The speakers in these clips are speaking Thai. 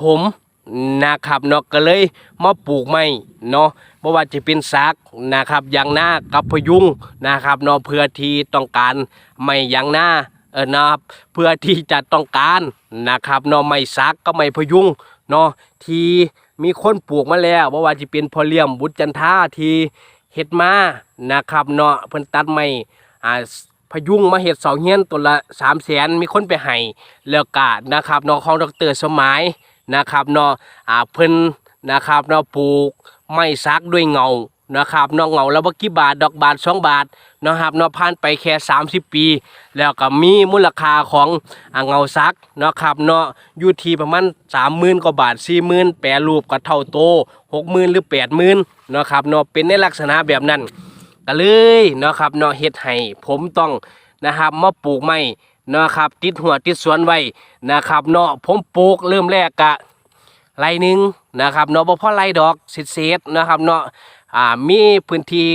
ผมนะครับเนาะก็เลยมาปลูกไม้เนาะบ่ว่าจะเป็นสักนะครับยางหน้ากับพยุงนะครับเนาะเพื่อที่ต้องการไม้ยางหน้าเออนะครับเพื่อที่จะต้องการนะครับเนาะไม้สักก็ไม้พยุงเนาะที่มีคนปลูกมาแล้วบ่ว่าจะเป็นพอเลี่ยมบุตรจันทาที่เฮ็ดมานะครับเนาะเพิ่นตัดไม้อ่าพยุงมาเห็ดเสาเฮียนตัวละสามแสนมีคนไปให้แล้วก็นะครับเนอของดรสมัย นะครับเนออ่าเพิ่นนะครับเนอปลูกไม้ซักด้วยเงานะครับเนอเงาแล้วบ่กี่บาทดอกบาทสองบาทนะครับเนอผ่านไปแค่ 30 ปี แล้วก็มีมูลค่าของเงาซักนะครับเนาะอยู่ที่ประมาณ30,000กว่าบาท 40,000แปรรูปก็เท่าโต 60,000 หรือ 80,000นะครับเนาะเป็นในลักษณะแบบนั้นก็เลยเนาะครับเนาะเฮ็ดให้ผมต้องนะครับมาปลูกไม้ นะครับ ติดหัวติดสวนไว้นะครับเนาะผมปลูกเริ่มแรกกะไรหนึ่งนะครับเนาะบ่พอไรดอกเศษนะครับเนาะอ่ามีพื้นที่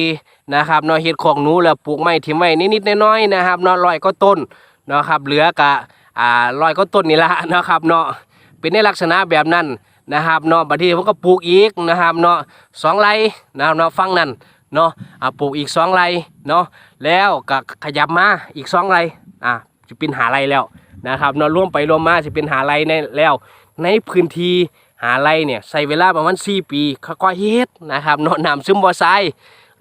นะครับเนาะเฮ็ดของหนูแล้วปลูกไม้ทิ้งไว้นิดๆน้อยๆนะครับเนาะร้อยก็ต้นนะครับเหลือกะอ่าร้อยก็ต้นนี่ละนะครับเนาะเป็นในลักษณะแบบนั้นนะครับเนาะบัดนี้ผมก็ปลูกอีกนะครับเนาะสองไรนะครับเนาะฟังนั่นเนาะอ่าปลูกอีกสองไรเนาะแล้วก็ขยับมาอีกสองไรอ่า จะเป็นหาไรแล้วนะครับเนาะรวมไปรวมมาจะเป็นหาไรในแล้ว ในพื้นที่หาไรเนี่ยใช้เวลาประมาณ4ปีค่อยๆเฮ็ดนะครับเนาะน้ำซึมบ่ใส่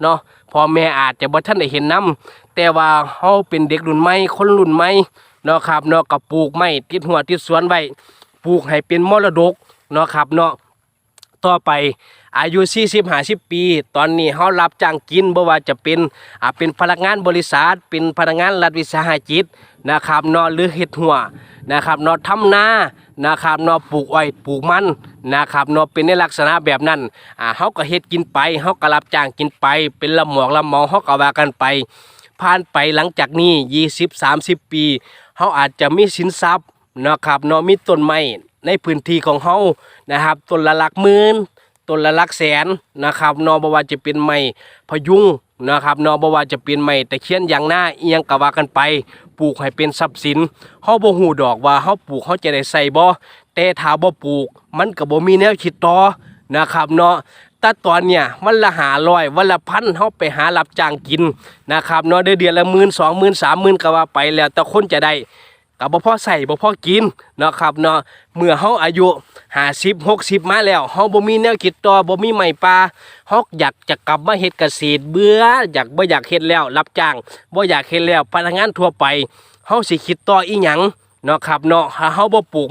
เนาะพ่อแม่อาจจะบ่ทันได้เห็นน้ำแต่ว่าเฮาเป็นเด็กรุ่นใหม่คนรุ่นใหม่เนาะครับเนาะก็ปลูกไม้ติดหัวติดสวนไว้ปลูกให้เป็นมรดกเนาะครับเนาะต่อไป อายุ40 50ปี ตอนนี้เฮารับจ้างกินบ่ว่าจะเป็นอ่าเป็นพนักงานบริษัทเป็นพนักงานรัฐวิสาหกิจนะครับนาะหรือเฮ็ดหัวนะครับนาะทำนานะครับนาะปลูกอ้อยปลูกมันนะครับนาะเป็นในลักษณะแบบนั้นอ่าเฮาก็เฮ็ดกินไปเฮาก็รับจ้างกินไป เป็นละหมอกละหมอเฮาก็ว่ากันไป ผ่านไปหลังจากนี้ 20 30 ปีเฮาอาจจะมีสินทรัพย์นะครับนาะมีต้นไม้ในพื้นที่ของเฮานะครับต้นละหลักหมื่น ต้นละลักแสนนะครับเนอบว่าจะเป็นไม้พยุงนะครับเนอบว่าจะเป็นไม้ตะเคียนอย่างหน้าเอียงกะว่ากันไป ปลูกให้เป็นทรัพย์สินเฮาบ่ฮู้ดอกว่าเฮาปลูกเฮาจะได้ใส่บ่แต่ถ้าบ่ปลูก มันก็บ่มีแนวคิดต่อนะครับเนาะแต่ตอนเนี้ยวันละหาร้อยวันละพันเฮาไปหารับจ้างกินนะครับเนาะเดือนเดือนละหมื่นสองหมื่นสามหมื่นก็ว่าไปแล้วแต่คนจะได้ กับบ่พอใส่บ่พอกินเนาะครับเนาะเมื่อเฮาอายุห้าสิบหกสิบมาแล้วเฮาบ่มีแนวคิดต่อบ่มีใหม่ปลาเฮาอยากจะกลับมาเฮ็ดเกษตรเบื่ออยากบ่อยากเฮ็ดแล้ว รับจ้างบ่อยากเฮ็ดแล้วพนักงานทั่วไปเฮาสิคิดต่ออีหยังเนาะครับเนาะเฮาบ่ปลูก